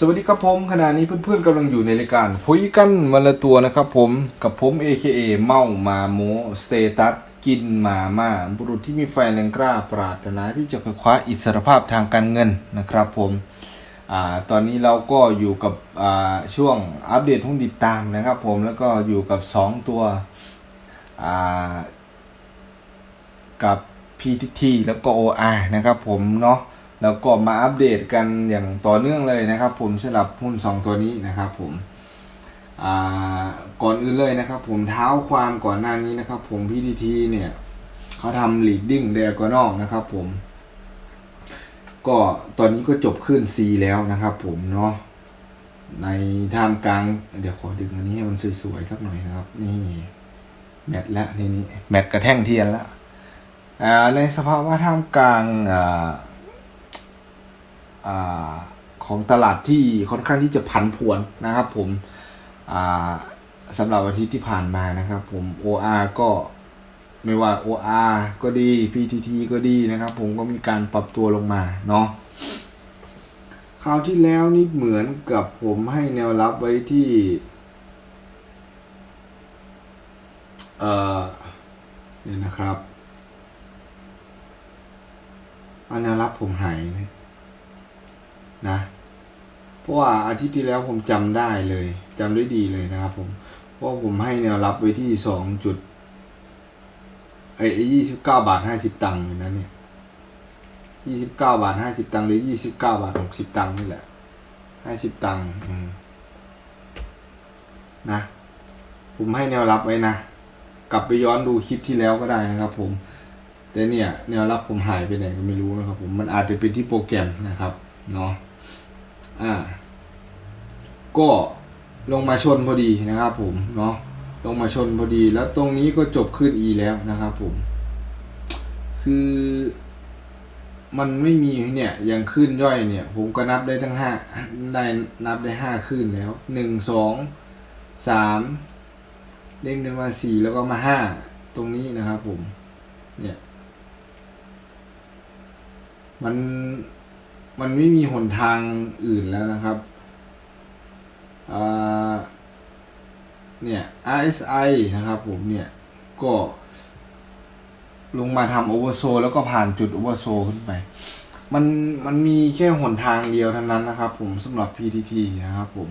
สวัสดีครับผมขณะนี้เพื่อนๆกำลังอยู่ในรายการคุยกันวันละตัวนะครับผมกับผม AKA เมามาโมสเตตัสกินมาม่าบุรุษที่มีไฟนแรงกล้าปรารถนาที่จะคว้าอิสรภาพทางการเงินนะครับผมอ่าตอนนี้เราก็อยู่กับอ่าช่วงอัปเดตหุ้นติดตามนะครับผมแล้วก็อยู่กับ 2 ตัวอ่ากับ PTT แล้วก็ OR นะครับผมเนาะ แล้วก็มาอัปเดตกันอย่างต่อเนื่องเลยนะครับ ผมสำหรับหุ้น 2 ตัวนี้นะครับผมก่อนอื่นเลยนะครับ ผมเท้าความก่อนหน้านี้นะครับ ผม PTT เนี่ยเขาทำ leading diagonal นะครับ ผม ก็ตอนนี้ก็จบขึ้น C แล้วนะครับ ผมเนาะในท่ามกลาง เดี๋ยวขอดึงอันนี้ให้มันสวยๆสักหน่อยนะครับ นี่แมทและนี่นี่แมทกระแท่งเทียนแล้วในสภาวะท่ามกลาง อของตลาดที่ค่อนข้างที่จะผันผวนนะครับ ผมสำหรับอาทิตย์ที่ผ่านมานะครับ ผม OR ก็ไม่ว่า OR ก็ดี PTT ก็ดีนะครับ ผมก็มีการปรับตัวลงมาเนาะคราวที่แล้วนี่เหมือนกับผมให้แนวรับไว้ที่เอ่อเนี่ยนะครับอันแนวรับผมหายนะ นะ เพราะว่าอาทิตย์ที่แล้วผมจำได้เลยจำได้ดีเลยนะครับผม เพราะผมให้แนวรับไว้ที่สองจุดไอ้ยี่สิบเก้าบาทห้าสิบตังค์อยู่นะเนี่ยยี่สิบเก้าบาทห้าสิบตังค์หรือยี่สิบเก้าบาทหกสิบตังค์นี่แหละห้าสิบตังค์นะ ผมให้แนวรับไว้นะ กลับไปย้อนดูคลิปที่แล้วก็ได้นะครับ ผม แต่เนี่ย แนวรับผมหายไปไหนก็ไม่รู้นะครับ ผมมันอาจจะเป็นที่โปรแกรมนะครับ เนาะ อ่า ก็ลงมาชนพอดีนะครับ ผมเนาะลงมาชนพอดี แล้วตรงนี้ก็จบขึ้น E แล้วนะครับ ผม คือมันไม่มีเนี่ยอย่างขึ้นย่อยเนี่ย ผมก็นับได้ทั้งห้าได้นับได้ห้าขึ้นแล้วหนึ่งสองสามเด้งขึ้นมาสี่แล้วก็มาห้าตรงนี้นะครับ ผม เนี่ย มัน มันไม่มีหนทางอื่นแล้วนะครับเนี่ย RSI นะครับผมเนี่ยก็ลงมาทำโอเวอร์โซแล้วก็ผ่านจุดโอเวอร์โซขึ้นไป มันมันมีแค่หนทางเดียวเท่านั้นนะครับ ผมสำหรับ PTT นะครับผม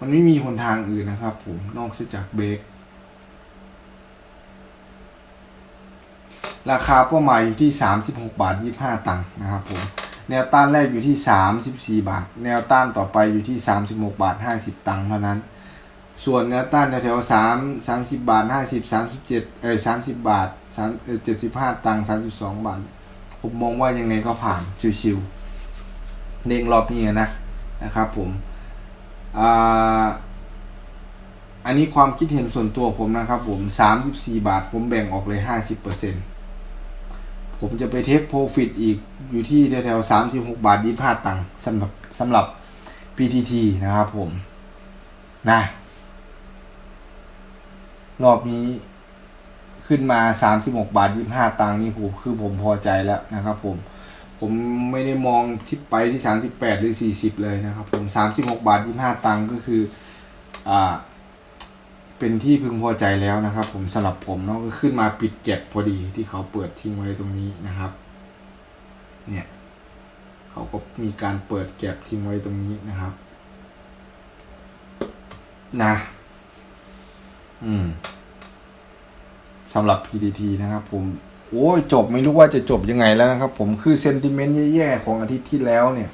มันไม่มีหนทางอื่นนะครับ ผมนอกจากเบรกราคาเป้าหมายอยู่ที่ 36 บาท 25 ตังค์นะครับผม แนวต้านแรกอยู่ที่ 34 บาท แนวต้านต่อไปอยู่ที่ 36 บาท 50 ตังค์เท่านั้น ส่วนแนวต้านแถวๆ3 30 บาท 50 37เอ้ย30 บาท3เอ่อ75 ตังค์32 บาท ผมมองว่ายังไงก็ผ่านชิวๆเด้งรอบนี้นะนะครับผมอ่าอันนี้ความคิดเห็นส่วนตัวผมนะครับผม 34 บาทผมแบ่งออกเลย 50% ผมจะไปเทคโปรฟิตอีกอยู่ที่แถวๆ36บาท25ตังค์สำหรับสำหรับ PTT นะครับผม นะ รอบนี้ขึ้นมา36บาท25ตังค์นี่ผมคือผมพอใจแล้วนะครับผม ผมไม่ได้มองที่ไปที่38หรือ40เลยนะครับผม36บหกบาท25ตังค์ก็คือ อ่า เป็นที่พึงพอใจแล้วนะครับ ผมสำหรับผมเนาะก็ขึ้นมาปิดเก็บพอดีที่เขาเปิดทิ้งไว้ตรงนี้นะครับ เนี่ย เขาก็มีการเปิดเก็บทิ้งไว้ตรงนี้นะครับ นะ อืมสำหรับ PDT นะครับ ผมโอ้ยจบไม่รู้ว่าจะจบยังไงแล้วนะครับ ผมคือเซนติเมนต์แย่ๆของอาทิตย์ที่แล้วเนี่ย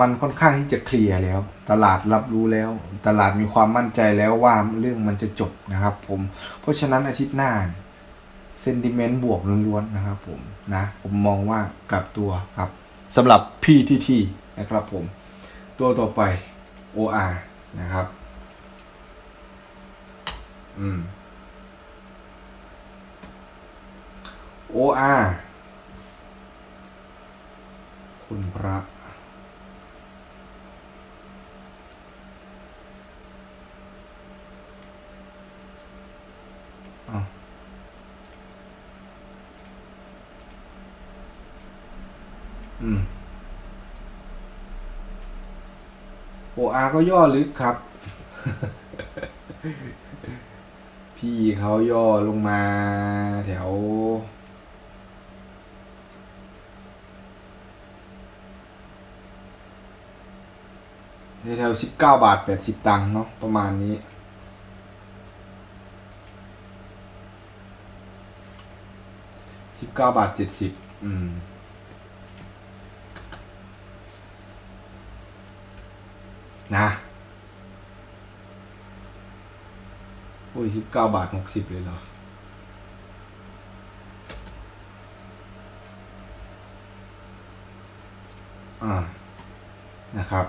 มันค่อนข้างที่จะเคลียร์แล้ว ตลาดรับรู้แล้ว ตลาดมีความมั่นใจแล้วว่าเรื่องมันจะจบนะครับผม เพราะฉะนั้นอาทิตย์หน้าเซนติเมนต์บวกล้วนๆนะครับผมนะ ผมมองว่ากลับตัวครับสำหรับ PTT นะครับผม ตัวต่อไป OR นะครับ อืม OR คุณพระ อ้าวอืม OR ก็ย่อลึกครับ พี่เขาย่อลงมา แถว แถวสิบเก้าบาทแปดสิบตังค์เนาะประมาณนี้ สิบ เก้าบาทเจ็ดสิบอืม นะโอ้ยสิบเก้าบาทหกสิบเลยเหรอ อ่า นะครับ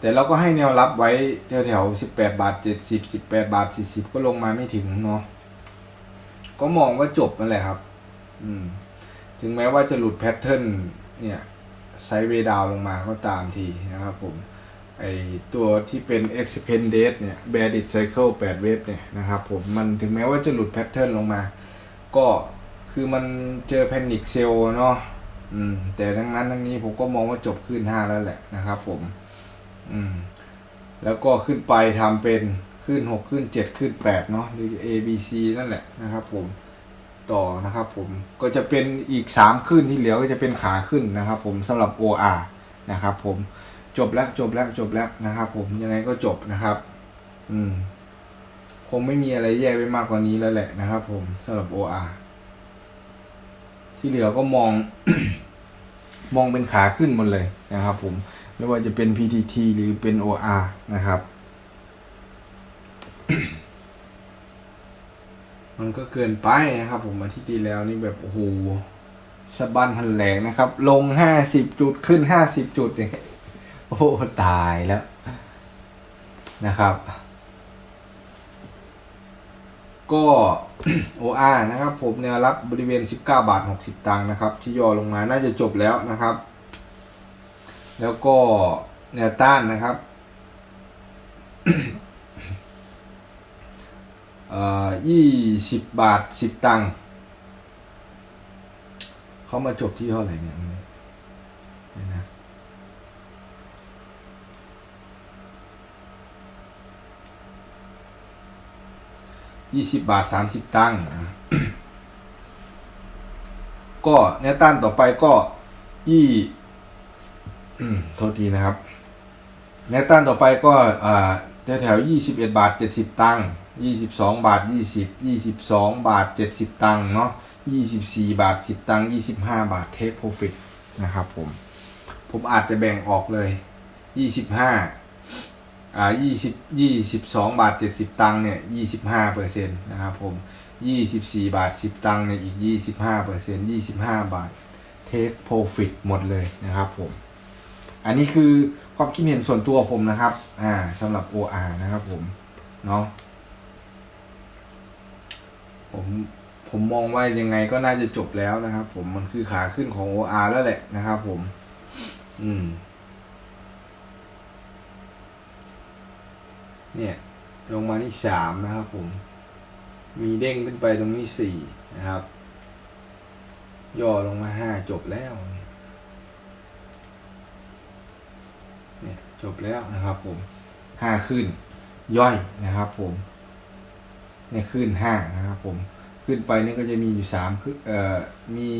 แต่เราก็ให้แนวรับไว้แถวแถวสิบแปดบาทเจ็ดสิบสิบแปดบาทสี่สิบก็ลงมาไม่ถึงเนาะ ก็มองว่าจบนั่นแหละครับ อืม ถึงแม้ว่าจะหลุดแพทเทิร์นเนี่ยไซด์เวดาวลงมาก็ตามทีนะครับผม ไอตัวที่เป็น expanded เนี่ย bearish cycle 8เวฟเนี่ยนะครับผม มันถึงแม้ว่าจะหลุดแพทเทิร์นลงมา ก็คือมันเจอแพนิคเซลเนาะอืม แต่ดังนั้นทั้งนี้ผมก็มองว่าจบขึ้น 5 แล้วแหละนะครับผม อืม แล้วก็ขึ้นไปทำเป็น ขึ้น6ขึ้น7ขึ้น8เนาะหรือ A B C นั่นแหละนะครับ ผมต่อนะครับ ผมก็จะเป็นอีก3ขึ้นที่เหลือก็จะเป็นขาขึ้นนะครับ ผมสำหรับ OR นะครับ ผมจบแล้วจบแล้วจบแล้วนะครับ ผมยังไงก็จบนะครับ อืม คงไม่มีอะไรแย่ไปมากกว่านี้แล้วแหละนะครับ ผมสำหรับ OR ที่เหลือก็มอง มองเป็นขาขึ้นหมดเลยนะครับ ผมไม่ว่าจะเป็น PTT หรือเป็น OR นะครับ มันก็เกินไปนะครับ ผมอาทิตย์ที่แล้วนี่แบบโอ้โหสะบันพันแหลกนะครับ ลงห้าสิบจุดขึ้นห้าสิบจุดเนี่ยโอ้ตายแล้วนะครับ ก็ OR นะครับ ผมแนวรับบริเวณ 19 บาท 60 ตังค์นะครับ ที่ย่อลงมาน่าจะจบแล้วนะครับ แล้วก็แนวต้านนะครับ ยี่สิบบาทสิบตังค์เขามาจบที่เท่าไหร่เนี่ยนะยี่สิบบาทสามสิบตังค์อะก็แนวต้านต่อไปก็ยี่โทษทีนะครับแนวต้านต่อไปก็แถวแถวยี่สิบเอ็ดบาทเจ็ดสิบตังค์ ยี่สิบสองบาทยี่สิบยี่สิบสองบาทเจ็ดสิบตังค์เนาะยี่สิบสี่บาทสิบตังค์ยี่สิบห้าบาทเทคโปรฟิตนะครับผม ผมอาจจะแบ่งออกเลยยี่สิบห้าอ่ายี่สิบยี่สิบสองบาทเจ็ดสิบตังค์เนี่ยยี่สิบห้าเปอร์เซ็นต์นะครับผมยี่สิบสี่บาทสิบตังค์เนี่ยอีกยี่สิบห้าเปอร์เซ็นต์ยี่สิบห้าบาทเทคโปรฟิตหมดเลยนะครับผม อันนี้คือความคิดเห็นส่วนตัวผมนะครับ อ่าสำหรับ OR นะครับผม เนาะ ผมผมมองว่ายังไงก็น่าจะจบแล้วนะครับ ผมมันคือขาขึ้นของ OR แล้วแหละนะครับ ผม อืม เนี่ย ลงมาที่สามนะครับ ผม มีเด้งขึ้นไปตรงนี้สี่นะครับ ย่อลงมาห้าจบแล้ว เนี่ยเนี่ยจบแล้วนะครับ ผมห้าขึ้น ย่อยนะครับ ผม เนี่ยขึ้นห้านะครับผมขึ้นไปนี่ก็จะมีอยู่สามขึ้นเอ่อมี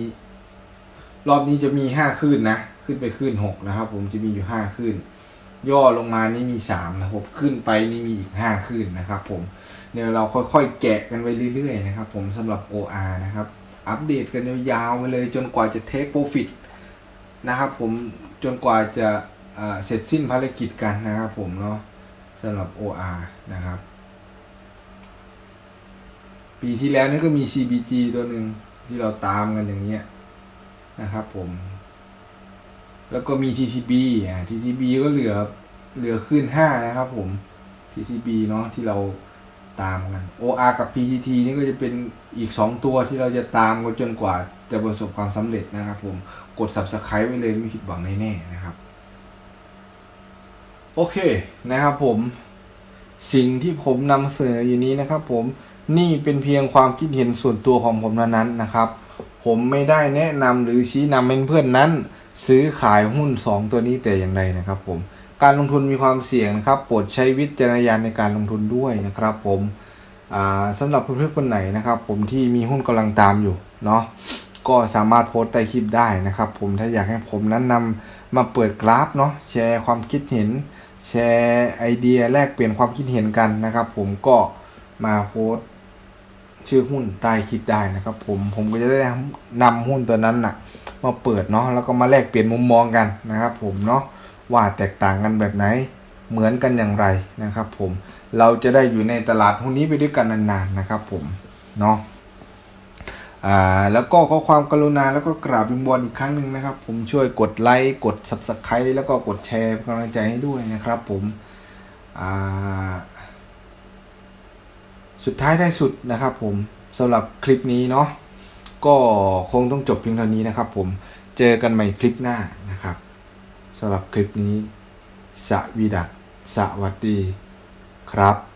รอบนี้จะมีห้าขึ้นนะ ขึ้นไปขึ้นหกนะครับ ผมจะมีอยู่ห้าขึ้น ย่อลงมานี่มีสามนะครับผมขึ้นไปนี่มีอีกห้าขึ้นนะครับ ผมเดี๋ยวเราค่อยๆแกะกันไปเรื่อยๆนะครับ ผมสำหรับ OR นะครับ อัปเดตกันยาวๆไปเลยจนกว่าจะเทคโปรฟิตนะครับผมจนกว่าจะเสร็จสิ้นภารกิจกันนะครับผมเนาะสำหรับ OR นะครับ ปีที่แล้วนี่ก็มี CBG ตัวหนึ่งที่เราตามกันอย่างเงี้ยนะครับผม แล้วก็มี TTB อ่า TTB ก็เหลือเหลือขึ้น5นะครับผม TTB เนาะที่เราตามกัน OR กับ PTT นี่ก็จะเป็นอีก 2 ตัวที่เราจะตามกันจนกว่าจะประสบความสำเร็จนะครับผม กด Subscribe ไว้เลยไม่ผิดหวังแน่ๆนะครับ โอเคนะครับผม สิ่งที่ผมนำเสนออยู่นี้นะครับผม นี่เป็นเพียงความคิดเห็นส่วนตัวของผมเท่านั้นนะครับ ผมไม่ได้แนะนำหรือชี้นำให้เพื่อนนั้น ซื้อขายหุ้น 2 ตัวนี้แต่อย่างใดนะครับ ผม การลงทุนมีความเสี่ยงนะครับ โปรดใช้วิจารณญาณในการลงทุนด้วยนะครับ ผมอ่าสำหรับเพื่อนๆคนไหนนะครับ ผมที่มีหุ้นกำลังตามอยู่เนาะก็สามารถโพสต์ใต้คลิปได้นะครับ ผมถ้าอยากให้ผมนั้นนำมาเปิดกราฟเนาะแชร์ความคิดเห็น แชร์ไอเดียแลกเปลี่ยนความคิดเห็นกันนะครับ ผมก็มาโพสต์ ชื่อหุ้นใต้คลิปได้นะครับผมผมก็จะได้นำหุ้นตัวนั้นน่ะ มาเปิดเนาะแล้วก็มาแลกเปลี่ยนมุมมองกันนะครับ ผมเนาะว่าแตกต่างกันแบบไหนเหมือนกันอย่างไรนะครับ ผมเราจะได้อยู่ในตลาดหุ้นนี้ไปด้วยกันนานๆนะครับผมเนาะอ่าแล้วก็ขอความกรุณาแล้วก็กราบวิงวอนอีกครั้งหนึ่งนะครับ ผมช่วยกดไลค์กด subscribe แล้วก็กดแชร์กำลังใจให้ด้วยนะครับ ผมอ่า สุดท้ายท้ายสุดนะครับผมสำหรับคลิปนี้เนาะก็คงต้องจบเพียงเท่านี้นะครับผมเจอกันใหม่คลิปหน้านะครับสำหรับคลิปนี้สวีดัสสวัสดีครับ